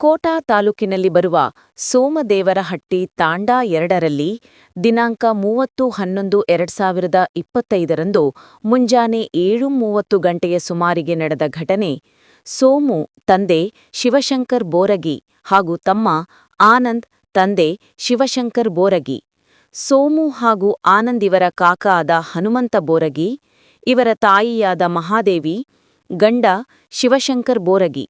ಕೋಟಾ ತಾಲೂಕಿನಲ್ಲಿ ಬರುವ ಸೋಮದೇವರಹಟ್ಟಿ ತಾಂಡಾ ಎರಡರಲ್ಲಿ ದಿನಾಂಕ ಮೂವತ್ತು ಹನ್ನೊಂದು ಎರಡ್ ಸಾವಿರದ ಇಪ್ಪತ್ತೈದರಂದು ಮುಂಜಾನೆ ಏಳು ಮೂವತ್ತು ಗಂಟೆಯ ಸುಮಾರಿಗೆ ನಡೆದ ಘಟನೆ. ಸೋಮು ತಂದೆ ಶಿವಶಂಕರ್ ಬೋರಗಿ ಹಾಗೂ ತಮ್ಮ ಆನಂದ್ ತಂದೆ ಶಿವಶಂಕರ್ ಬೋರಗಿ, ಸೋಮು ಹಾಗೂ ಆನಂದ್ ಇವರ ಕಾಕ ಆದ ಹನುಮಂತ ಬೋರಗಿ, ಇವರ ತಾಯಿಯಾದ ಮಹಾದೇವಿ, ಗಂಡ ಶಿವಶಂಕರ್ ಬೋರಗಿ.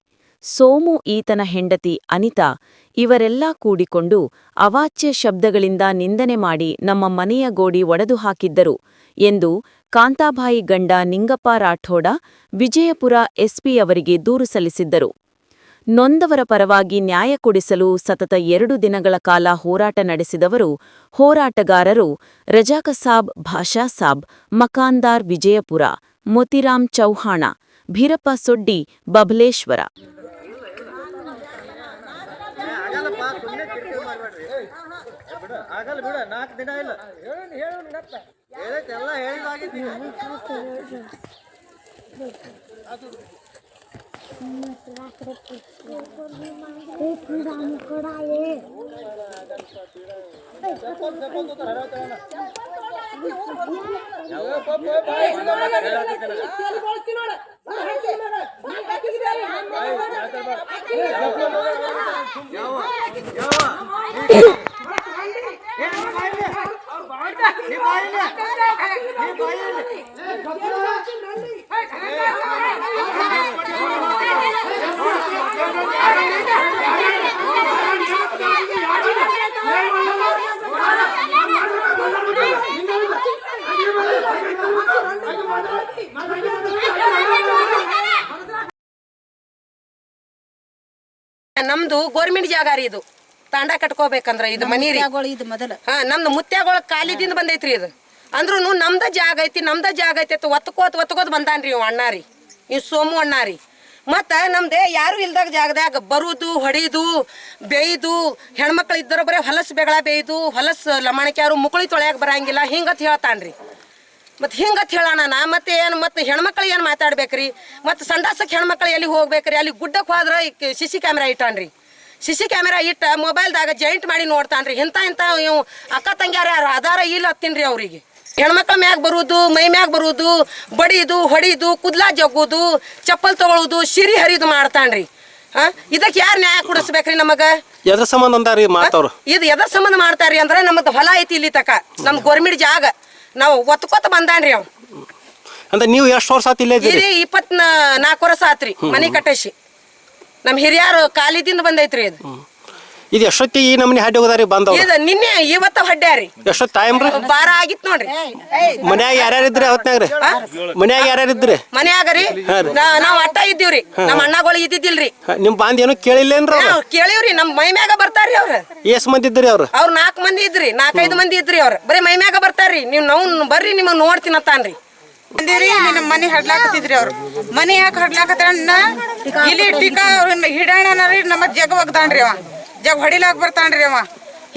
ಸೋಮು ಈತನ ಹೆಂಡತಿ ಅನಿತಾ ಇವರೆಲ್ಲಾ ಕೂಡಿಕೊಂಡು ಅವಾಚ್ಯ ಶಬ್ದಗಳಿಂದ ನಿಂದನೆ ಮಾಡಿ ನಮ್ಮ ಮನೆಯ ಗೋಡಿ ಒಡೆದು ಹಾಕಿದ್ದರು ಎಂದು ಕಾಂತಾಬಾಯಿ ಗಂಡ ನಿಂಗಪ್ಪ ರಾಠೋಡ ವಿಜಯಪುರ ಎಸ್ಪಿಯವರಿಗೆ ದೂರು ಸಲ್ಲಿಸಿದ್ದರು. ನೊಂದವರ ಪರವಾಗಿ ನ್ಯಾಯ ಕೊಡಿಸಲು ಸತತ ಎರಡು ದಿನಗಳ ಕಾಲ ಹೋರಾಟ ನಡೆಸಿದವರು ಹೋರಾಟಗಾರರು ರಜಾಕಸಾಬ್ ಭಾಷಾಸಾಬ್ ಮಕಾಂದಾರ್ ವಿಜಯಪುರ, ಮೊತಿರಾಮ್ ಚೌಹಾಣ, ಭೀರಪ್ಪ ಸೊಡ್ಡಿ, ಬಬಲೇಶ್ವರ. ಬಿಡು ನಾಲ್ಕು ದಿನ ಇಲ್ಲ. ಎಲ್ಲ ಹೇಳಿದಾಗೈತಿ ಯಾವ ನೀ ನಮ್ದು ಗೋರ್ಮೆಂಟ್ ಜಾಗ ರೀ ಇದು. ತಾಂಡ ಕಟ್ಕೋಬೇಕಂದ್ರ ಇದು ಮನಿ ರೀ. ಇದು ಮೊದಲ. ಹಾ ನಮ್ದು ಮುತ್ಯಾಗಳ ಕಾಲಿದಿಂದ ಬಂದೈತ್ರಿ ಇದು. ಅಂದ್ರೂ ನಮ್ದ ಜಾಗ ಐತಿ ನಮ್ದ ಜಾಗ ಐತಿ ಅಂತ ಒತ್ಕೋತ್ ಒತ್ಕೋತ್ ಬಂದಾನ್ರಿ ಇವ್ ಅಣ್ಣ ರೀ. ಇವ್ ಸೋಮು ಅಣ್ಣ ರೀ. ಮತ್ತ ನಮ್ದೆ ಯಾರು ಇಲ್ದಾಗ ಜಾಗದಾಗ ಬರುದು ಹೊಡಿದು ಬೇಯ್ದು ಹೆಣ್ಮಕ್ಳು ಇದ್ದರ ಬರೀ ಹೊಲಸು ಬೆಗಳ ಬೇಯ್ದು ಹೊಲಸು ಲಮಾಣಿಕೆ ಯಾರು ಮುಕುಳಿ ತೊಳ್ಯಾಕ ಬರಂಗಿಲ್ಲ ಹಿಂಗತ್ ಹೇಳ್ತಾನ್ರಿ. ಮತ್ತೆ ಹಿಂಗತ್ ಹೇಳೋಣ ನಾ ಮತ್ತೆ ಏನು ಮತ್ತೆ ಹೆಣ್ಮಕ್ಳು ಏನು ಮಾತಾಡ್ಬೇಕ್ರಿ? ಮತ್ತೆ ಸಂಡಾಸಕ್ಕೆ ಹೆಣ್ಮಕ್ಳು ಎಲ್ಲಿ ಹೋಗ್ಬೇಕ್ರಿ? ಅಲ್ಲಿ ಗುಡ್ಡಕ್ಕೆ ಹೋದ್ರೆ ಸಿ ಸಿ ಕ್ಯಾಮ್ರಾ ಇಟ್ಟಾನ್ರಿ. ಸಿ ಸಿ ಕ್ಯಾಮ್ರಾ ಇಟ್ಟ ಮೊಬೈಲ್ದಾಗ ಜಾಯಿಂಟ್ ಮಾಡಿ ನೋಡ್ತಾನ್ರಿ. ಇಂಥ ಇಂಥ ಇವು ಅಕ್ಕ ತಂಗ್ಯಾರ ಯಾರು ಆಧಾರ ಇಲ್ಲ ಹತ್ತೀನಿ ರೀ ಅವರಿಗೆ. ಹೆಣ್ಮಕ್ಳ ಮ್ಯಾಗ ಬರುವುದು ಮೈ ಮ್ಯಾಗ ಬರುವುದು ಬಡಿದು ಹೊಡಿದು ಕುದ್ಲಾ ಜಗ್ಗುದು ಚಪ್ಪಲ್ ತಗೊಳ್ಳೋದು ಸಿರಿ ಹರಿದು ಮಾಡ್ತಾನ್ರಿ. ಹಾಂ? ಇದಕ್ಕೆ ಯಾರು ನ್ಯಾಯ ಕೊಡಿಸ್ಬೇಕ್ರಿ ನಮಗ? ಎದ್ರ ಸಂಬಂಧ ಇದು ಎದ್ರ ಸಂಬಂಧ ಮಾಡ್ತಾರ್ರಿ ಅಂದ್ರೆ ನಮ್ಮದು ಹೊಲ ಐತಿ ಇಲ್ಲಿ ತಕ. ನಮ್ ಗೋರ್ಮೆಂಟ್ ಜಾಗ. ನಾವು ಬಂದಾನ್ ಬಂದಾನ್ರಿ ಅವ್. ಅಂದ್ರೆ ನೀವು ಎಷ್ಟು ವರ್ಷ ಆತ್ ಇಲ್ಲೇ ಇದ್ದೀರಿ? ಇಲ್ಲಿ ಇಪ್ಪತ್ ನಾಲ್ಕು ವರ್ಷ ಆತ್ರಿ ಮನಿ ಕಟ್ಟಸಿ ನಮ್ಮ ಹಿರಿಯರು ಕಾಲಿದಿಂದ ಬಂದೈತ್ರಿ ಇದು ಇದು ಎಷ್ಟೊತ್ತಿಗೆ ಈ ನಮ್ನಿ ಹಾಡಿ ಹೋಗದಾರಿ ಬಂದವ ಇದು ನಿನ್ನೆ ಇವತ್ತ ಹಡ್ಡ್ಯಾರಿ ಎಷ್ಟೊತ್ತು ಟೈಮ್ ರೀ? ಬಾರ ಆಗಿತ್ ನೋಡ್ರಿ. ಮನ್ಯಾಗ ಯಾರ್ಯಾರು ಇದ್ರಿ ಅವತ್ನಾಗ ರೀ? ಮನ್ಯಾಗ ಯಾರ್ಯಾರು ಇದ್ರಿ? ಮನ್ಯಾಗ ರೀ. ನಾ- ನಾವ್ ಅಟ್ಟ ಇದ್ದೀವ್ರಿ. ನಮ್ಮ ಅಣ್ಣಗಳು ಇದ್ದಿದ್ದಿಲ್ರಿ. ನಿಮ್ ಬಾಂದ್ ಏನು ಕೇಳಿಲ್ಲೇನ್ರಿ ಅವ್ರು? ನಾವ್ ಕೇಳಿವ್ರಿ ನಮ್ ಮೈ ಮ್ಯಾಗ ಬರ್ತಾರ್ರಿ ಅವ್ರ. ಎಷ್ಟ್ ಮಂದಿ ಇದ್ರಿ ಅವ್ರು? ಅವ್ರ ನಾಲ್ಕ್ ಮಂದಿ ಇದ್ರಿ ನಾಲ್ಕೈದು ಮಂದಿ ಇದ್ರಿ ಅವ್ರ. ಬರೀ ಮೈ ಮ್ಯಾಗ ಬರ್ತಾರ್ರಿ. ನೀವ್ ನಾವು ಬರ್ರಿ ನಿಮಗ್ ನೋಡ್ತೀನ ಅಂತಾನ್ರಿ ಬಂದಿರಿ ನಮ್ಮ ಮನೆ ಹಡ್ಲಾಕತ್ತಿದ್ರಿ ಅವ್ರು. ಮನೆ ಯಾಕೆ ಹಡ್ಲಾಕತ್ತಾನ ಇಲ್ಲಿ ಟೀಕಾ ಅವ್ರನ್ನ ಹಿಡಾಣ ರೀ ನಮ್ಮ ಜಗ ಒಗ್ದಾನ್ರಿ ಅವ. ಜಗ್ ಹೊಡಿಲಾಕ್ ಬರ್ತಾನ್ರಿ ಅವ.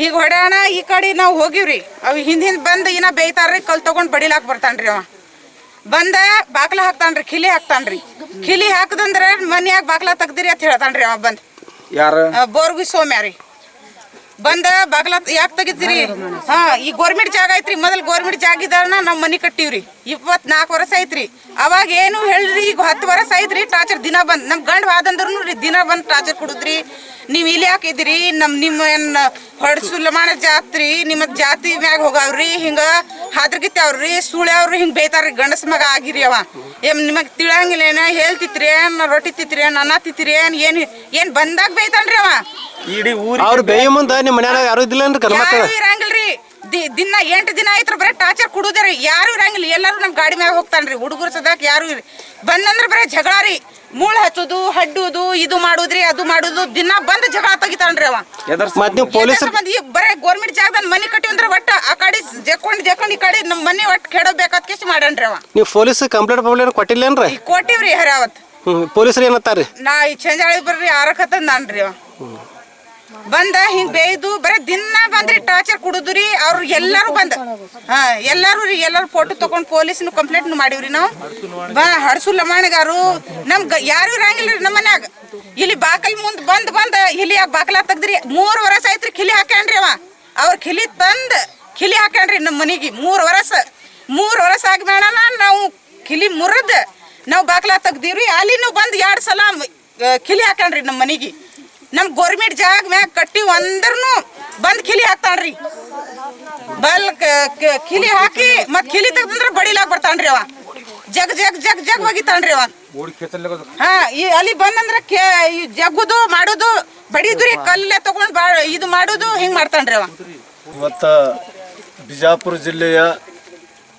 ಈಗ ಹೊಡ್ಯಾಣ ಈ ಕಡೆ ನಾವು ಹೋಗಿವ್ರಿ. ಅವು ಹಿಂದ ಹಿಂದ ಬಂದು ಇನ್ನ ಬೇಯ್ತಾರ್ರಿ ಕಲ್ ತಗೊಂಡ್ ಬಡಿಲಾಕ್ ಬರ್ತಾನ್ರಿ ಅವ. ಬಂದ ಬಾಕ್ಲ ಹಾಕ್ತಾನ್ರಿ ಖಿಲಿ ಹಾಕ್ತಾನ್ರಿ. ಖಿಲಿ ಹಾಕದಂದ್ರ ಮನ್ಯಾಗ ಬಾಕ್ಲ ತೆಗ್ದಿರಿ ಅಂತ ಹೇಳ್ತಾನ್ರಿ ಅವ ಬಂದ್. ಯಾರು? ಬೋರ್ಗು ಬೋರ್ಗಿ ಸೋಮ್ಯ ರೀ. ಬಂದ ಬಾಗ್ಲ ಯಾಕೆ ತೆಗಿತೀರಿ? ಹಾ, ಈ ಗೋರ್ಮೆಂಟ್ ಜಾಗ ಐತ್ರಿ. ಮೊದಲ್ ಗೋರ್ಮೆಂಟ್ ಜಾಗ ಇದ್ದಾರನ ನಮ್ ಮನಿ ಕಟ್ಟಿವ್ರಿ. ಇಪ್ಪತ್ನಾಲ್ಕು ವರ್ಷ ಐತ್ರಿ. ಅವಾಗ ಏನು ಹೇಳ್ರಿ, ಈಗ ಹತ್ತು ವರ್ಷ ಐತ್ರಿ ಟಾರ್ಚರ್ ದಿನ ಬಂದ್ ನಮ್ ಗಂಡ ವಾದಂದ್ರೂ ದಿನ ಬಂದ್ ಟಾರ್ಚರ್ ಕೊಡುದ್ರಿ. ನೀವ್ ಇಲ್ಲಿ ಹಾಕಿದ್ರಿ ನಮ್ ನಿಮ್ಮ ಏನ್ ಹೊಡ್ಸು ಮಾಡ ಜಾತ್ರಿ, ನಿಮ್ಮ ಜಾತಿ ಮ್ಯಾಗ ಹೋಗಾವ್ರಿ, ಹಿಂಗ ಹಾದ್ರಗಿತ್ತಾವ್ರಿ ಸುಳ್ಯಾವ್ರಿ ಹಿಂಗ್ ಬೈತಾರ್ರಿ ಗಂಡಸ ಮಗ ಆಗಿರಿ ಅವ. ಏನ್ ನಿಮಗ್ ತಿಳಂಗಿಲ್ಲ ಏನ? ಹೇಳ್ತಿತ್ರಿ ಏನ್ ರೊಟ್ಟಿ ತಿತ್ರಿ ಏನ್ ಅನ್ನ ತಿತ್ರಿ ಏನ್ ಏನ್ ಏನ್ ಬಂದಾಗ ಬೈತಾನ್ರಿ ಅವ. ಇಡೀ ಊರಿ ಅವ್ರು ಬೇಯ ಮುಂದ ನಿಮ್ಮ ಮನ್ಯಾಗ ಯಾರು ಇದ್ದಿಲ್ಲೇನ್ರಿ ಅಂದ್ರೆ ದಿನ ಎಂಟು ದಿನ ಆಯ್ತು ಬರೀ ಟಾರ್ಚರ್ ರೀ. ಯಾರು ಇರಂಗಿಲ್ಲ. ಎಲ್ಲರೂ ನಮ್ಮ ಗಾಡಿ ಮ್ಯಾಗ ಹೋಗ್ತಾನ್ರಿ ಹುಡುಗರು ಸದಾಕ್ ಯಾರು ಇರಿ ಬಂದಂದ್ರೆ ಬರೀ ಜಗಳ ರೀ. ಮೂಳ್ ಹಚ್ಚುದು ಹಡ್ಡುದು ಇದು ಮಾಡುದ್ರಿ ಅದು ಮಾಡುದು ದಿನ ಬಂದ್ ಜಗಳ ತೆಗಿತಾನ್ರಿ ಅವ. ಪೊಲೀಸ್ ಬರೇ ಗೋರ್ಮೆಂಟ್ ಜಾಗದಲ್ಲಿ ಮನಿ ಕಟ್ಟಿ ಅಂದ್ರೆ ಒಟ್ಟ ಆ ಕಡೆ ಜಕೊಂಡ್ ಜಕೊಂಡ್ ಈ ಕಡೆ ನಮ್ಮ ಮನೆ ಒಟ್ಟು ಕೆಡಬೇಕಾದ ಕೆಸ್ ಮಾಡನ್ರಿ ಅವ. ನೀವು ಪೊಲೀಸ್ ಕಂಪ್ಲೇಂಟ್ ಪಂಪ್ಲೇಂಟ್ ಕೊಟ್ಟಿಲ್ಲೇನ್ರಿ ಈ ಕೊಟ್ಟಿವ್ರಿ ಹರಾವತ್. ಹ್ಮ್ ಪೊಲೀಸರು ಏನತ್ತಾರಿ ನಾ ಈ ಚಂಜಾಳಿ ಬರ್ರಿ ಆರಕ್ಕ ನಾನ್ರಿ ಅವ. ಬಂದ ಹಿಂಗ್ ಬೇಯ್ದು, ಬರೀ ದಿನ ಬಂದ್ರಿ ಟಾರ್ಚರ್ ಕುಡಿದ್ರಿ, ಅವ್ರು ಎಲ್ಲಾರು ಬಂದ. ಹಾ, ಎಲ್ಲಾರು ರೀ, ಎಲ್ಲಾರು ಫೋಟೋ ತಗೊಂಡ್ ಪೊಲೀಸ್ ಕಂಪ್ಲೇಂಟ್ ಮಾಡಿವ್ರಿ ನಾವು. ಬಾ, ಹಡ್ಸು ಲಮಾಣಿಗಾರು, ನಮ್ ಯಾರು ಇರಂಗಿಲ್ಲ ರೀ ನಮ್ಮ ಮನ್ಯಾಗ. ಇಲ್ಲಿ ಬಾಕಲ್ ಮುಂದ್ ಬಂದ್ ಬಂದ್, ಇಲ್ಲಿ ಯಾಕೆ ಬಾಕಲ ತೆಗ್ದ್ರಿ, ಮೂರ್ ವರ್ಷ ಐತ್ರಿ ಕಿಲಿ ಹಾಕ್ಯಾನ್ರಿ ಅವ. ಅವ್ರ ಕಿಲಿ ತಂದ್ ಕಿಲಿ ಹಾಕ್ಯಾನ್ರಿ ನಮ್ಮ ಮನಿಗೆ, ಮೂರ್ ವರ್ಷ ಮೂರ್ ವರ್ಷ ಆಗ್ಬೇಡ ನಾವು ಕಿಲಿ ಮುರಿದ್, ನಾವು ಬಾಕಲ ತೆಗ್ದೀವ್ರಿ, ಅಲ್ಲಿನೂ ಬಂದ್ ಎರಡ್ ಸಲ ಖಿಲಿ ಹಾಕಣ್ರಿ ನಮ್ಮ ಮನಿಗೆ. ನಮ್ ಗೋರ್ಮೆಂಟ್ ಜಾಗ ಮ್ಯಾಗ ಕಟ್ಟಿ ಒಂದ್ರು ಬಂದ್ ಕಿಲಿ ಹಾಕ್ತಾನ್ರಿ. ಬಲ್ ಕ- ಕ- ಕಿಲಿ ಹಾಕಿ ಮತ್ ಕಿಲಿ ತೆಗ್ದಂದ್ರ ಬಡಿಲಾಗ್ ಬರ್ತಾನ್ರಿ ಅವ. ಜಗ್ ಜಗ್ ಜಗ್ ಜಗ್ ಒಗಿತಾನ್ರಿ ಅವ. ಹಾ ಈ ಅಲ್ಲಿ ಬಂದಂದ್ರ ಕೆ ಈ ಜಗ್ಗುದು ಮಾಡುದು ಬಡಿದ್ರಿ ಕಲ್ಲೇ ತಗೊಂಡ್ ಬಾ ಇದು ಮಾಡುದು ಹಿಂಗ್ ಮಾಡ್ತಾನ್ರಿ ಅವ. ಇವತ್ತು ಬಿಜಾಪುರ ಜಿಲ್ಲೆಯ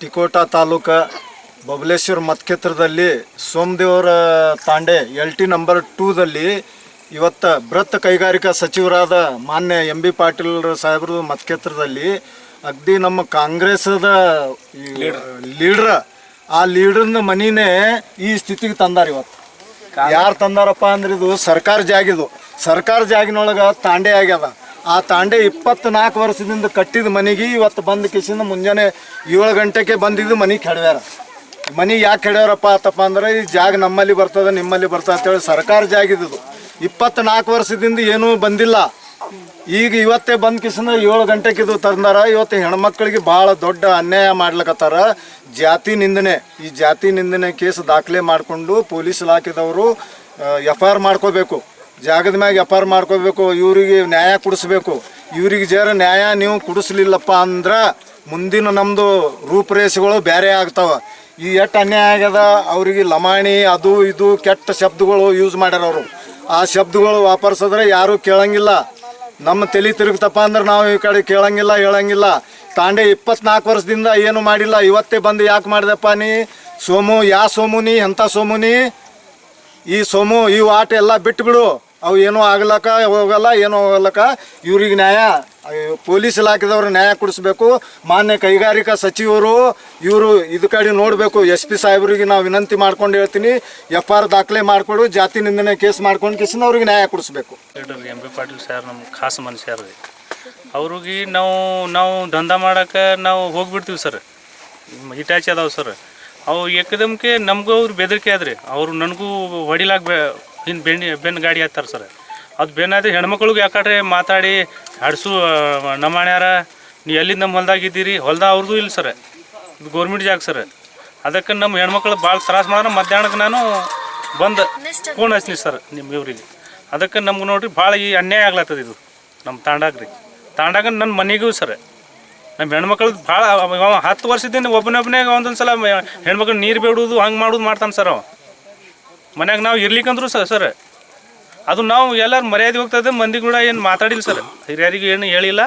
ಟಿಕೋಟಾ ತಾಲೂಕ ಬಬಲೇಶ್ವರ ಮತಕ್ಷೇತ್ರದಲ್ಲಿ ಸೋಮದೇವರ ತಾಂಡೆ ಎಲ್ ಟಿ ನಂಬರ್ ಟೂದಲ್ಲಿ ಇವತ್ತು ಬೃಹತ್ ಕೈಗಾರಿಕಾ ಸಚಿವರಾದ ಮಾನ್ಯ ಎಂ ಬಿ ಪಾಟೀಲ್ ಸಾಹೇಬ್ರ ಮತಕ್ಷೇತ್ರದಲ್ಲಿ ಅಗ್ದಿ ನಮ್ಮ ಕಾಂಗ್ರೆಸ್ದ ಲೀಡ್ರ ಆ ಲೀಡ್ರನ್ನ ಮನಿನೇ ಈ ಸ್ಥಿತಿಗೆ ತಂದಾರ ಇವತ್ತು. ಯಾರು ತಂದಾರಪ್ಪ ಅಂದ್ರೆ ಇದು ಸರ್ಕಾರ ಜಾಗಿದು ಸರ್ಕಾರ ಜಾಗಿನೊಳಗೆ ತಾಂಡೆ ಆಗ್ಯದ. ಆ ತಾಂಡೆ ಇಪ್ಪತ್ನಾಲ್ಕು ವರ್ಷದಿಂದ ಕಟ್ಟಿದ ಮನೆಗೆ ಇವತ್ತು ಬಂದ ಕಿಸಿಂದ ಮುಂಜಾನೆ ಏಳು ಗಂಟೆಗೆ ಬಂದಿದ್ದು ಮನೆ ಕೆಡವ್ಯಾರ. ಮನೆ ಯಾಕೆ ಕೆಡವ್ಯಾರಪ್ಪ ಆತಪ್ಪ ಅಂದ್ರೆ ಈ ಜಾಗ ನಮ್ಮಲ್ಲಿ ಬರ್ತದೆ ನಿಮ್ಮಲ್ಲಿ ಬರ್ತದೆ ಅಂತೇಳಿ ಸರ್ಕಾರ ಜಾಗಿದ್ದು ಇಪ್ಪತ್ನಾಲ್ಕು ವರ್ಷದಿಂದ ಏನೂ ಬಂದಿಲ್ಲ. ಈಗ ಇವತ್ತೇ ಬಂದ ಕಿಸನ ಏಳು ಗಂಟೆಗೆ ಇದು ತಂದಾರ. ಇವತ್ತು ಹೆಣ್ಮಕ್ಳಿಗೆ ಭಾಳ ದೊಡ್ಡ ಅನ್ಯಾಯ ಮಾಡ್ಲಕತ್ತಾರ. ಜಾತಿ ನಿಂದನೆ, ಈ ಜಾತಿ ನಿಂದನೆ ಕೇಸ್ ದಾಖಲೆ ಮಾಡಿಕೊಂಡು ಪೊಲೀಸ್ ಇಲಾಖೆದವರು ಎಫ್ ಆರ್ ಮಾಡ್ಕೋಬೇಕು. ಜಾಗದ ಮ್ಯಾಗ ಎಫ್ ಆರ್ ಮಾಡ್ಕೋಬೇಕು, ಇವರಿಗೆ ನ್ಯಾಯ ಕೊಡಿಸ್ಬೇಕು. ಇವರಿಗೆ ಜರ ನ್ಯಾಯ ನೀವು ಕೊಡಿಸ್ಲಿಲ್ಲಪ್ಪ ಅಂದ್ರೆ ಮುಂದಿನ ನಮ್ಮದು ರೂಪುರೇಷೆಗಳು ಬೇರೆ ಆಗ್ತಾವೆ. ಈ ಎಷ್ಟು ಅನ್ಯಾಯ ಆಗ್ಯದ, ಅವರಿಗೆ ಲಮಾಣಿ ಅದು ಇದು ಕೆಟ್ಟ ಶಬ್ದಗಳು ಯೂಸ್ ಮಾಡ್ಯಾರ ಅವರು. ಆ ಶಬ್ದಗಳು ವಾಪರ್ಸಿದ್ರೆ ಯಾರೂ ಕೇಳಂಗಿಲ್ಲ. ನಮ್ಮ ತಲೆ ತಿರುಗ್ತಪ್ಪ ಅಂದ್ರೆ ನಾವು ಈ ಕಡೆ ಕೇಳಂಗಿಲ್ಲ, ಹೇಳಂಗಿಲ್ಲ. ತಾಂಡೆ ಇಪ್ಪತ್ನಾಲ್ಕು ವರ್ಷದಿಂದ ಏನು ಮಾಡಿಲ್ಲ, ಇವತ್ತೇ ಬಂದು ಯಾಕೆ ಮಾಡಿದಪ್ಪ ನೀ? ಸೋಮು, ಯಾ ಸೋಮು ನೀ? ಎಂಥ ಸೋಮು ನೀ? ಈ ಸೋಮು, ಈ ಆಟ ಎಲ್ಲ ಬಿಟ್ಬಿಡು. ಅವು ಏನೂ ಆಗ್ಲಕ್ಕ ಹೋಗಲ್ಲ ಏನೂ ಹೋಗಲ್ಲಕ್ಕ ಇವ್ರಿಗೆ ನ್ಯಾಯ ಪೊಲೀಸ್ ಇಲಾಖೆದವ್ರು ನ್ಯಾಯ ಕೊಡಿಸ್ಬೇಕು. ಮಾನ್ಯ ಕೈಗಾರಿಕಾ ಸಚಿವರು, ಇವರು ಇದು ಕಡೆ ನೋಡಬೇಕು. ಎಸ್ ಪಿ ಸಾಹೇಬ್ರಿಗೆ ನಾವು ವಿನಂತಿ ಮಾಡ್ಕೊಂಡು ಹೇಳ್ತೀನಿ. ಎಫ್ ಆರ್ ದಾಖಲೆ ಮಾಡಿಕೊಡು. ಜಾತಿ ನಿಂದನೆ ಕೇಸ್ ಮಾಡ್ಕೊಂಡು ಕೇಸಿನ ಅವ್ರಿಗೆ ನ್ಯಾಯ ಕೊಡಿಸ್ಬೇಕು. ಎಂ ಬಿ ಪಾಟೀಲ್ ಸರ್ ನಮ್ಮ ಖಾಸ ಮನುಷ್ಯ ಅವ್ರಿಗೆ ನಾವು ನಾವು ದಂಧ ಮಾಡಕ್ಕೆ ನಾವು ಹೋಗ್ಬಿಡ್ತೀವಿ ಸರ್. ಹಿಟಾಚಿ ಅದಾವೆ ಸರ್. ಅವು ಏಕದಮ್ಕೆ ನಮಗೂ ಅವ್ರು ಬೆದರಿಕೆ ಆದ್ರಿ. ಅವರು ನನಗೂ ಹೊಡಿಲಾಕ ಹಿಂದೆ ಬೆಣ್ಣೆ ಬೆನ್ನು ಗಾಡಿ ಹತ್ತಾರೆ ಸರ್. ಅದು ಬೆನ್ನಾದ್ರೆ ಹೆಣ್ಮಕ್ಳಿಗೆ ಯಾಕಂದ್ರೆ ಮಾತಾಡಿ ಹಡ್ಸು ನಮ್ಮಣ್ಯಾರ ನೀವು ಎಲ್ಲಿಂದ ನಮ್ಮ ಹೊಲ್ದಾಗ ಇದ್ದೀರಿ? ಹೊಲ್ದಾಗ ಅವ್ರದ್ದು ಇಲ್ಲ ಸರ್. ಇದು ಗೌರ್ಮೆಂಟ್ ಜಾಗ ಸರ್. ಅದಕ್ಕೆ ನಮ್ಮ ಹೆಣ್ಮಕ್ಳು ಭಾಳ ತ್ರಾಸ ಮಾಡೋಣ ಮಧ್ಯಾಹ್ನಕ್ಕೆ ನಾನು ಬಂದು ಫೋನ್ ಹಚ್ಲಿ ಸರ್ ನಿಮ್ಮ ಇವ್ರಿಗೆ. ಅದಕ್ಕೆ ನಮ್ಗೆ ನೋಡ್ರಿ ಭಾಳ ಈ ಅನ್ಯಾಯ ಆಗ್ಲತ್ತದ ಇದು ನಮ್ಮ ತಾಂಡಾಗ ರೀ ತಾಂಡಾಗ ನನ್ನ ಮನೆಗೂ ಸರ್. ನಮ್ಮ ಹೆಣ್ಮಕ್ಳದ್ದು ಭಾಳ ಹತ್ತು ವರ್ಷದಿಂದ ಒಬ್ಬನೊಬ್ಬನೇ ಒಂದೊಂದು ಸಲ ಹೆಣ್ಮಕ್ಳು ನೀರು ಬೇಡುವುದು ಹಂಗೆ ಮಾಡೋದು ಮಾಡ್ತಾನೆ ಸರ್ ಅವ. ಮನ್ಯಾಗ ನಾವು ಇರ್ಲಿಕ್ಕಂದ್ರು ಸರ್ ಸರ್ ಅದು ನಾವು ಎಲ್ಲರೂ ಮರ್ಯಾದೆ ಹೋಗ್ತದೆ ಮಂದಿ ಕೂಡ ಏನು ಮಾತಾಡಿಲ್ಲ ಸರ್. ಹಿರಿಯರಿಗೆ ಏನು ಹೇಳಿಲ್ಲ.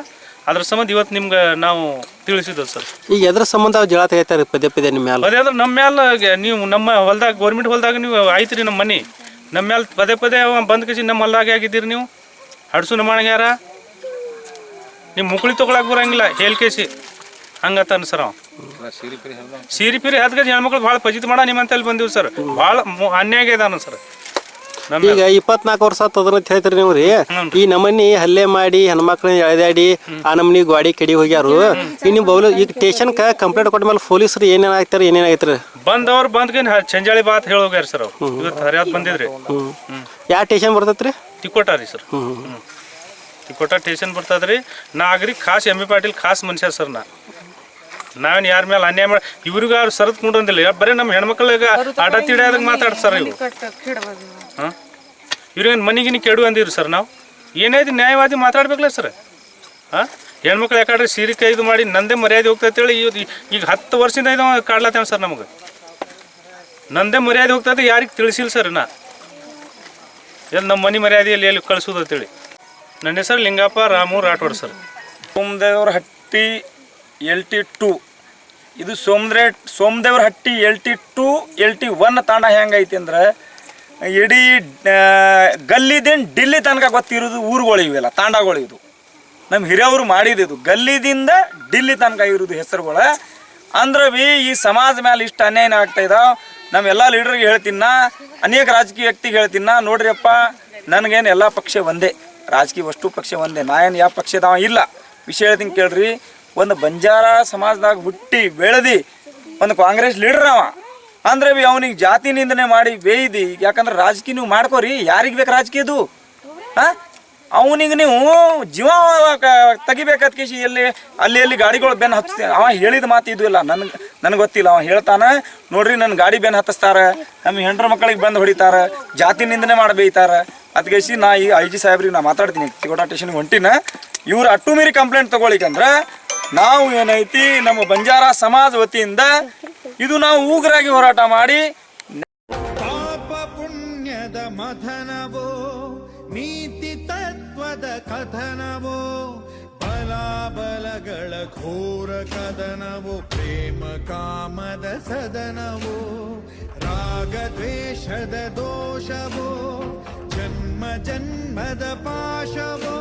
ಅದ್ರ ಸಂಬಂಧ ಇವತ್ತು ನಿಮ್ಗೆ ನಾವು ತಿಳಿಸಿದ್ದು ಸರ್. ಈಗ ಎದ್ರ ಸಂಬಂಧ ಜಳತೆ ಜಗಳ ತೆಗಿತಾರೆ ಪದೇ ಪದೇ ನಿಮ್ಮ ಮ್ಯಾಲ? ಅದೇ ಅಂದ್ರೆ ನಮ್ಮ ಮ್ಯಾಲ ನೀವು ನಮ್ಮ ಹೊಲ್ದಾಗ ಗೌರ್ಮೆಂಟ್ ಹೊಲ್ದಾಗ ನೀವು ಐತ್ರಿ ನಮ್ಮ ಮನೆ. ನಮ್ಮ ಮ್ಯಾಲ ಪದೇ ಪದೇ ಅವ ಬಂದ್ ಕಸಿ ನಮ್ಮ ಹೊಲ್ದಾಗ ಆಗಿದ್ದೀರಿ ನೀವು. ಹಡ್ಸು ನಮ್ಮಣ್ಯಾರ ನಿಮ್ಮ ಮುಕ್ಳಿ ಬರೋಂಗಿಲ್ಲ ಬರಂಗಿಲ್ಲ ಹೇಳ್ಕೇಸಿ ಹಂಗತ್ತಾನ ಸರ್ ಅವ. ಸೀರಿ ಪೀರಿ ಹತ್ತು ಗಜ ಹೆಣ್ಮಕ್ಳು ಭಾಳ ಪಜಿತ್ ಮಾಡ ನಿಮ್ಮಂತಲ್ಲಿ ಬಂದಿವಿ ಸರ್. ಭಾಳ ಅನ್ಯಾಯ ಇದಾನ ಸರ್. ಈಗ ಇಪ್ಪತ್ನಾಲ್ಕು ವರ್ಷ ತದ್ರಂತ ಅಂತ ಹೇಳ್ತೀರಿ ನೀವು ರೀ? ಈ ನಮನಿ ಹಲ್ಲೆ ಮಾಡಿ ಹೆಣ್ಮಕ್ಳನ್ನ ಎಳೆದಾಡಿ ಆ ನಮನಿ ಗಾಡಿ ಕಡಿ ಹೋಗ್ಯಾರು. ಇನ್ನು ಬೌಲ್ ಈಗ ಸ್ಟೇಷನ್ಕ ಕಂಪ್ಲೇಂಟ್ ಕೊಟ್ಟ ಮೇಲೆ ಪೊಲೀಸರು ಏನೇನು ಆಗ್ತಾರೆ ಏನೇನು ಆಗ್ತಾರೆ? ಬಂದವ್ರು ಬಂದ್ಗೆ ಚಂಜಾಳಿ ಬಾತ್ ಹೇಳೋಗ್ಯಾರ ಸರ್ ಅವ್ರು. ಇವತ್ತು ಬಂದಿದ್ರಿ. ಯಾವ ಸ್ಟೇಷನ್ ಬರ್ತೈತ್ರಿ? ತಿಕ್ಕೋಟ ರೀ ಸರ್. ತಿಕ್ಕೋಟ ಸ್ಟೇಷನ್ ಬರ್ತದ್ರಿ. ನಾ ಆಗ್ರಿ ಖಾಸ್ ಎಂ ಬಿ ಪಾಟೀಲ್ ಖಾಸ್ ಮನುಷ್ಯ ಸರ್ ನಾ. ನಾವೇನು ಯಾರ ಮೇಲೆ ಅನ್ಯಾಯ ಮಾಡಿ ಇವ್ರಿಗಾರು ಅವ್ರು ಸರದ್ ಕೊಂಡ್ರಂದಿಲ್ಲ. ಬರೀ ನಮ್ಮ ಹೆಣ್ಮಕ್ಳಿಗೆ ಆಟ ತಿಡಿಯೋದಾಗ ಮಾತಾಡ್ತಾರೆ ಸರ್ ಇವು ಹಾಂ? ಇವ್ರೇನು ಮನೆಗಿನ ಕೆಡು ಅಂದಿರು ಸರ್ ನಾವು? ಏನಾಯ್ತು ನ್ಯಾಯವಾದಿ ಮಾತಾಡ್ಬೇಕಲ್ಲ ಸರ್. ಹಾಂ? ಹೆಣ್ಮಕ್ಳು ಯಾಕಂದ್ರೆ ಸೀರೆ ಕೈದು ಮಾಡಿ ನಂದೇ ಮರ್ಯಾದೆ ಹೋಗ್ತೈತೇಳಿ ಇವ್ರು ಇವ್- ಈಗ ಹತ್ತು ವರ್ಷದಿಂದ ಇದು ಕಾಡ್ಲತ್ತೇವೆ ಸರ್ ನಮಗೆ? ನಂದೇ ಮರ್ಯಾದೆ ಹೋಗ್ತದೆ ಯಾರಿಗೆ ತಿಳಿಸಿಲ್ಲ ಸರ್ ನಾ? ಎಲ್ಲಿ ನಮ್ಮ ಮನೆ ಮರ್ಯಾದೆಯಲ್ಲಿ ಎಲ್ಲಿ ಕಳಿಸೋದು ಅಂತೇಳಿ. ನನ್ನ ಹೆಸರು ಲಿಂಗಪ್ಪ ರಾಮು ರಾಠೋಡ್ ಸರ್. ಕುಮದೇವ್ರ ಹಟ್ಟಿ ಎಲ್ ಟಿ ಟು. ಇದು ಸೋಮದ್ರೆ Somadevra Hatti L T two, L T one Tanda ಹೆಂಗೈತಿ ಅಂದ್ರೆ, ಇಡೀ ಗಲ್ಲಿದಿಂದ ಡಿಲ್ಲಿ ತನಕ ಗೊತ್ತಿರೋದು ಊರುಗಳು ಇವೆಲ್ಲ, ತಾಂಡಗಳು ಇದು. ನಮ್ಮ ಹಿರಿಯವರು ಮಾಡಿದ್ದು ಗಲ್ಲಿದಿಂದ ಡಿಲ್ಲಿ ತನಕ ಇರೋದು ಹೆಸರುಗಳ. ಅಂದ್ರೆ ಬಿ, ಈ ಸಮಾಜ ಮೇಲೆ ಇಷ್ಟು ಅನ್ಯಾಯ ಆಗ್ತಾ ನಮ್ಮೆಲ್ಲ ಲೀಡರ್ಗೆ ಹೇಳ್ತೀನ ಅನೇಕ ರಾಜಕೀಯ ವ್ಯಕ್ತಿಗೆ ಹೇಳ್ತೀನ ನೋಡ್ರಿಯಪ್ಪ, ನನಗೇನು ಎಲ್ಲ ಪಕ್ಷ ಒಂದೇ. ರಾಜಕೀಯ ವಸ್ತು ಪಕ್ಷ ಒಂದೇ. ನಾ ಏನು ಯಾವ ಪಕ್ಷದವ ಇಲ್ಲ. ವಿಷಯ ಹೇಳ್ತೀನಿ ಕೇಳ್ರಿ. ಒಂದು ಬಂಜಾರ ಸಮಾಜದಾಗ ಹುಟ್ಟಿ ಬೆಳೆದಿ ಒಂದು ಕಾಂಗ್ರೆಸ್ ಲೀಡರ್ ಅವ. ಅಂದ್ರೆ ಬಿ ಅವನಿಗೆ ಜಾತಿ ನಿಂದನೆ ಮಾಡಿ ಬೇಯ್ದಿ. ಯಾಕಂದ್ರೆ ರಾಜಕೀಯ ನೀವು ಮಾಡ್ಕೋರಿ, ಯಾರಿಗೆ ಬೇಕು ರಾಜಕೀಯದು ಹಾಂ? ಅವನಿಗೆ ನೀವು ಜೀವ ತೆಗಿಬೇಕತ್ ಕೇಸಿ ಎಲ್ಲಿ, ಅಲ್ಲಿ ಎಲ್ಲಿ ಗಾಡಿಗಳು ಬೆನ್ನು ಹತ್ತ ಅವ ಹೇಳಿದ ಮಾತು ಇದು ಇಲ್ಲ. ನನಗೆ ನನಗೆ ಗೊತ್ತಿಲ್ಲ, ಅವ ಹೇಳ್ತಾನೆ, ನೋಡ್ರಿ ನನ್ನ ಗಾಡಿ ಬೆನ್ನು ಹತ್ತಿಸ್ತಾರೆ ನಮ್ಮ ಹೆಂಡ್ರ ಮಕ್ಕಳಿಗೆ ಬಂದು ಹೊಡಿತಾರೆ, ಜಾತಿ ನಿಂದನೆ ಮಾಡಿ ಬೇಯ್ತಾರೆ. ಅದಕ್ಕೆ ನಾ ಈ ಐ ಜಿ ಸಾಹೇಬ್ರಿಗೆ ನಾ ಮಾತಾಡ್ತೀನಿ. ಚಿಕೋಟಾ ಸ್ಟೇಷನ್ಗೆ ಹೊಂಟಿನ. ಇವ್ರು ಅಟ್ಟು ಮೀರಿ ಕಂಪ್ಲೇಂಟ್ ತಗೊಳಿಕಂದ್ರ ನಾವು ಏನೈತಿ, ನಮ್ಮ ಬಂಜಾರ ಸಮಾಜ ವತಿಯಿಂದ ಇದು ನಾವು ಉಗ್ರಾಗಿ ಹೋರಾಟ ಮಾಡಿ ಪಾಪ ಪುಣ್ಯದ ಮಥನವೋ, ನೀತಿ ತತ್ವದ ಕಥನವೋ, ಬಲಾಬಲಗಳ ಘೋರ ಕದನವೋ, ಪ್ರೇಮ ಕಾಮದ ಸದನವೋ, ರಾಗ ದ್ವೇಷದ ದೋಷವೋ, ಜನ್ಮ ಜನ್ಮದ ಪಾಶವೋ.